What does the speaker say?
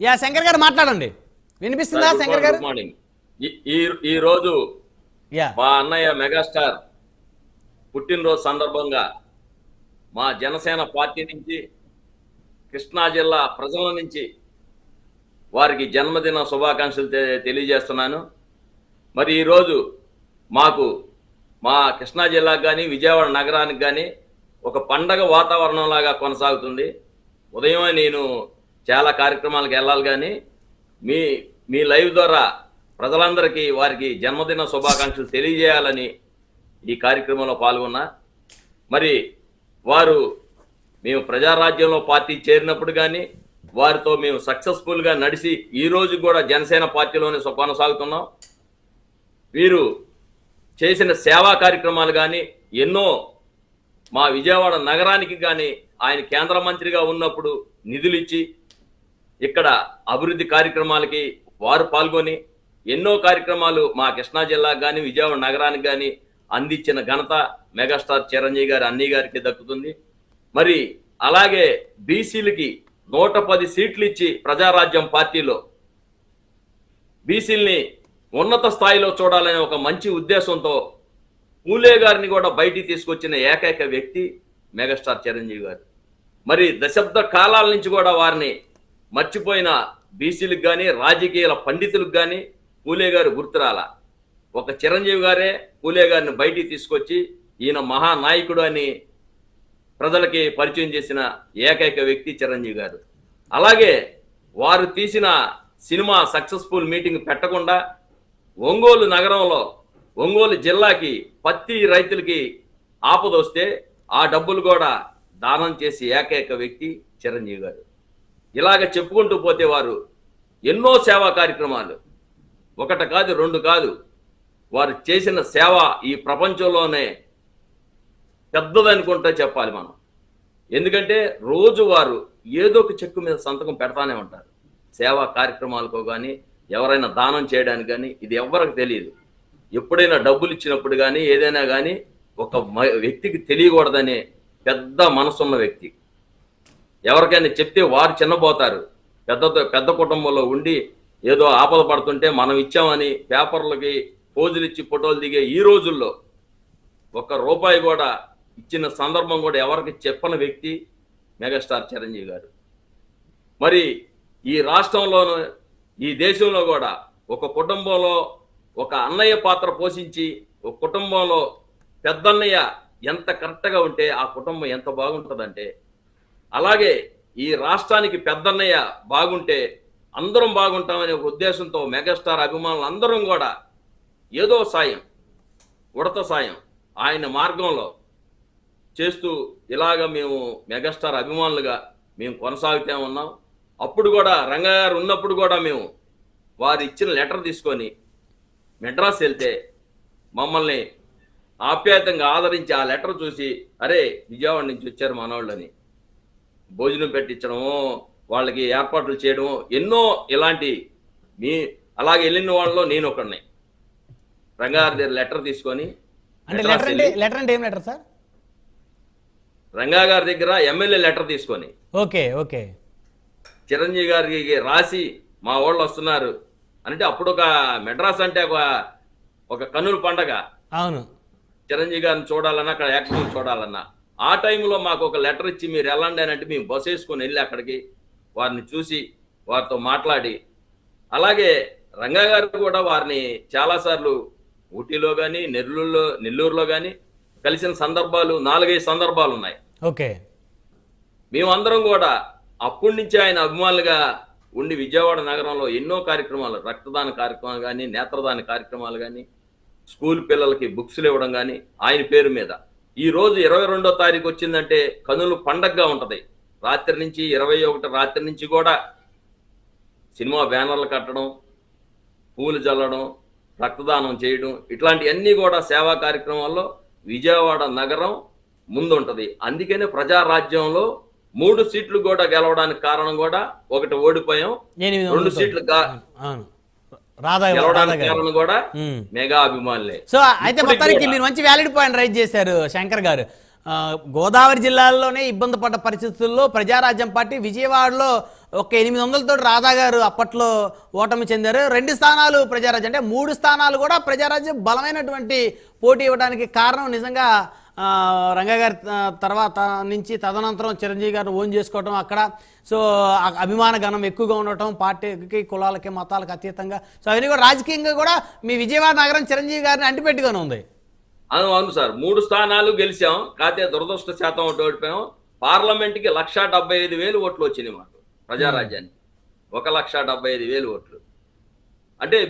Yeah Shankar గారు మాట్లాడండి. వినిపిస్తుందా శంకర్ గారు? మార్నింగ్ ఈ- రోజు మా అన్నయ్య మెగాస్టార్ పుట్టినరోజు సందర్భంగా మా జనసేన పార్టీ నుంచి కృష్ణా జిల్లా ప్రజల నుంచి వారికి జన్మదిన శుభాకాంక్షలు తెలియజేస్తున్నాను. మరి ఈరోజు మాకు మా కృష్ణా జిల్లాకు కానీ విజయవాడ నగరానికి కానీ ఒక పండగ వాతావరణం లాగా కొనసాగుతుంది. ఉదయమే నేను చాలా కార్యక్రమాలకు వెళ్ళాలి కానీ మీ మీ లైవ్ ద్వారా ప్రజలందరికీ వారికి జన్మదిన శుభాకాంక్షలు తెలియజేయాలని ఈ కార్యక్రమంలో పాల్గొన్నా మరి వారు మేము ప్రజారాజ్యంలో పార్టీ చేరినప్పుడు కానీ వారితో మేము సక్సెస్ఫుల్గా నడిచి ఈరోజు కూడా జనసేన పార్టీలోనే కొనసాగుతున్నాం. వీరు చేసిన సేవా కార్యక్రమాలు కానీ ఎన్నో మా విజయవాడ నగరానికి కానీ ఆయన కేంద్ర మంత్రిగా ఉన్నప్పుడు నిధులు ఇచ్చి ఇక్కడ అభివృద్ధి కార్యక్రమాలకి వారు పాల్గొని ఎన్నో కార్యక్రమాలు మా కృష్ణా జిల్లాకు కానీ విజయవాడ నగరానికి కానీ అందించిన ఘనత మెగాస్టార్ చిరంజీవి గారి అన్నీ గారికి దక్కుతుంది. మరి అలాగే బీసీలకి నూట పది సీట్లు ఇచ్చి ప్రజారాజ్యం పార్టీలో బీసీల్ని ఉన్నత స్థాయిలో చూడాలనే ఒక మంచి ఉద్దేశంతో పూలే గారిని కూడా బయటికి తీసుకొచ్చిన ఏకైక వ్యక్తి మెగాస్టార్ చిరంజీవి గారు. మరి దశాబ్ద కాలాల నుంచి కూడా వారిని మర్చిపోయిన బీసీలకు కానీ రాజకీయాల పండితులకు కానీ పూలే గారు గుర్తురాల. ఒక చిరంజీవి గారే పూలే గారిని బయటికి తీసుకొచ్చి ఈయన మహానాయకుడు అని ప్రజలకి పరిచయం చేసిన ఏకైక వ్యక్తి చిరంజీవి గారు. అలాగే వారు తీసిన సినిమా సక్సెస్ఫుల్ మీటింగ్ పెట్టకుండా ఒంగోలు నగరంలో ఒంగోలు జిల్లాకి పత్తి రైతులకి ఆపదొస్తే ఆ డబ్బులు కూడా దానం చేసి ఏకైక వ్యక్తి చిరంజీవి గారు. ఇలాగ చెప్పుకుంటూ పోతే వారు ఎన్నో సేవా కార్యక్రమాలు. ఒకట కాదు రెండు కాదు. వారు చేసిన సేవ ఈ ప్రపంచంలోనే పెద్దదనుకుంటే చెప్పాలి మనం. ఎందుకంటే రోజు వారు ఏదో ఒక చెక్కు మీద సంతకం పెడతానే ఉంటారు. సేవా కార్యక్రమాలకు కానీ ఎవరైనా దానం చేయడానికి కానీ ఇది ఎవరికి తెలియదు. ఎప్పుడైనా డబ్బులు ఇచ్చినప్పుడు కానీ ఏదైనా కానీ ఒక మ- వ్యక్తికి తెలియకూడదనే పెద్ద మనసున్న వ్యక్తి. ఎవరికైనా చెప్తే వారు చిన్నపోతారు పెద్ద పెద్ద కుటుంబంలో ఉండి ఏదో ఆపద పడుతుంటే మనం ఇచ్చామని పేపర్లకి పోజులు ఇచ్చి ఫోటోలు దిగే ఈ రోజుల్లో ఒక్క రూపాయి కూడా ఇచ్చిన సందర్భం కూడా ఎవరికి చెప్పని వ్యక్తి మెగాస్టార్ చిరంజీవి గారు. మరి ఈ రాష్ట్రంలోనూ ఈ దేశంలో కూడా ఒక కుటుంబంలో ఒక అన్నయ్య పాత్ర పోషించి ఒక కుటుంబంలో పెద్దన్నయ్య ఎంత కరెక్ట్గా ఉంటే ఆ కుటుంబం ఎంత బాగుంటుందంటే అలాగే ఈ రాష్ట్రానికి పెద్దన్నయ్య బాగుంటే అందరం బాగుంటామనే ఉద్దేశంతో మెగాస్టార్ అభిమానులు అందరం కూడా ఏదో సాయం ఉడత సాయం ఆయన మార్గంలో చేస్తూ ఇలాగ మేము మెగాస్టార్ అభిమానులుగా మేము కొనసాగుతూ ఉన్నాం. అప్పుడు కూడా రంగయ్య గారు ఉన్నప్పుడు కూడా మేము వారు ఇచ్చిన లెటర్ తీసుకొని మెడ్రాస్ వెళ్తే మమ్మల్ని ఆప్యాయతంగా ఆదరించి ఆ లెటర్ చూసి అరే విజయవాడ నుంచి వచ్చారు మనవాళ్ళని. భోజనం పెట్టించడము వాళ్ళకి ఏర్పాట్లు చేయడము ఎన్నో ఇలాంటి మీ అలాగే వెళ్ళిన వాళ్ళలో నేను ఒకడిని. రంగారి దగ్గర లెటర్ తీసుకొని అంటే లెటర్ అంటే ఏం లెటర్ సార్? రంగా గారి దగ్గర ఎమ్మెల్యే లెటర్ తీసుకొని. Okay okay. చిరంజీవి గారికి రాసి మా వాళ్ళు వస్తున్నారు. అంటే అప్పుడు ఒక మెడ్రాస్ అంటే ఒక ఒక కన్నుల పండగ. అవును. చిరంజీవి గారిని చూడాలన్నా అక్కడ యాక్షన్ చూడాలన్నా. ఆ టైంలో మాకు ఒక లెటర్ ఇచ్చి మీరు వెళ్ళండి అని అంటే మేము బస్ వేసుకొని వెళ్ళి అక్కడికి వారిని చూసి వారితో మాట్లాడి అలాగే రంగా గారు కూడా వారిని చాలాసార్లు ఊటీలో కానీ నెల్లూరులో నెల్లూరులో కానీ కలిసిన సందర్భాలు నాలుగైదు సందర్భాలు ఉన్నాయి. ఓకే. మేమందరం కూడా అప్పటి నుంచి ఆయన అభిమానులుగా ఉండి విజయవాడ నగరంలో ఎన్నో కార్యక్రమాలు రక్తదాన కార్యక్రమాలు కానీ నేత్రదాన కార్యక్రమాలు కానీ స్కూల్ పిల్లలకి బుక్స్లు ఇవ్వడం కానీ ఆయన పేరు మీద ఈ రోజు ఇరవై రెండో తారీఖు వచ్చిందంటే కనులు పండగగా ఉంటది. రాత్రి నుంచి ఇరవై ఒకటి రాత్రి నుంచి కూడా సినిమా బ్యానర్లు కట్టడం పూలు చల్లడం రక్తదానం చేయడం ఇట్లాంటివన్నీ కూడా సేవా కార్యక్రమాల్లో విజయవాడ నగరం ముందుంటది. అందుకనే ప్రజారాజ్యంలో మూడు సీట్లు కూడా గెలవడానికి కారణం కూడా ఒకటి ఓడిపోయాం. రెండు. సీట్లు కూడా ఉమ్. మెగా అభిమానులే. సో అయితే మొత్తానికి. మీరు మంచి వ్యాలిడ్ పాయింట్ రైజ్ చేశారు శంకర్ గారు. గోదావరి జిల్లాలోనే ఇబ్బంది పడ్డ పరిస్థితుల్లో ప్రజారాజ్యం పార్టీ విజయవాడలో ఒక ఎనిమిది వందలతో రాధా గారు అప్పట్లో ఓటమి చెందారు. రెండు స్థానాలు ప్రజారాజ్యం అంటే మూడు స్థానాలు కూడా ప్రజారాజ్యం బలమైనటువంటి పోటీ ఇవ్వడానికి కారణం నిజంగా ఆ, రంగా గారి ఆ, తర్వాత నుంచి తదనంతరం చిరంజీవి గారిని ఓన్ చేసుకోవటం అక్కడ. సో అభిమాన గణం ఎక్కువగా ఉండటం పార్టీకి కులాలకి మతాలకు అతీతంగా. సో అవన్నీ కూడా రాజకీయంగా కూడా మీ విజయవాడ నగరం చిరంజీవి గారిని అంటిపెట్టుకొని ఉంది. అవును అవును సార్. మూడు స్థానాలు గెలిచాం. కాకపోతే దురదృష్ట శాతం ఓడిపోయాం. పార్లమెంట్కి లక్ష డెబ్బై ఐదు వేలు ఓట్లు వచ్చినాయి మాకు ప్రజారాజ్యానికి. ఒక లక్ష డెబ్బై ఐదు వేలు ఓట్లు. అంటే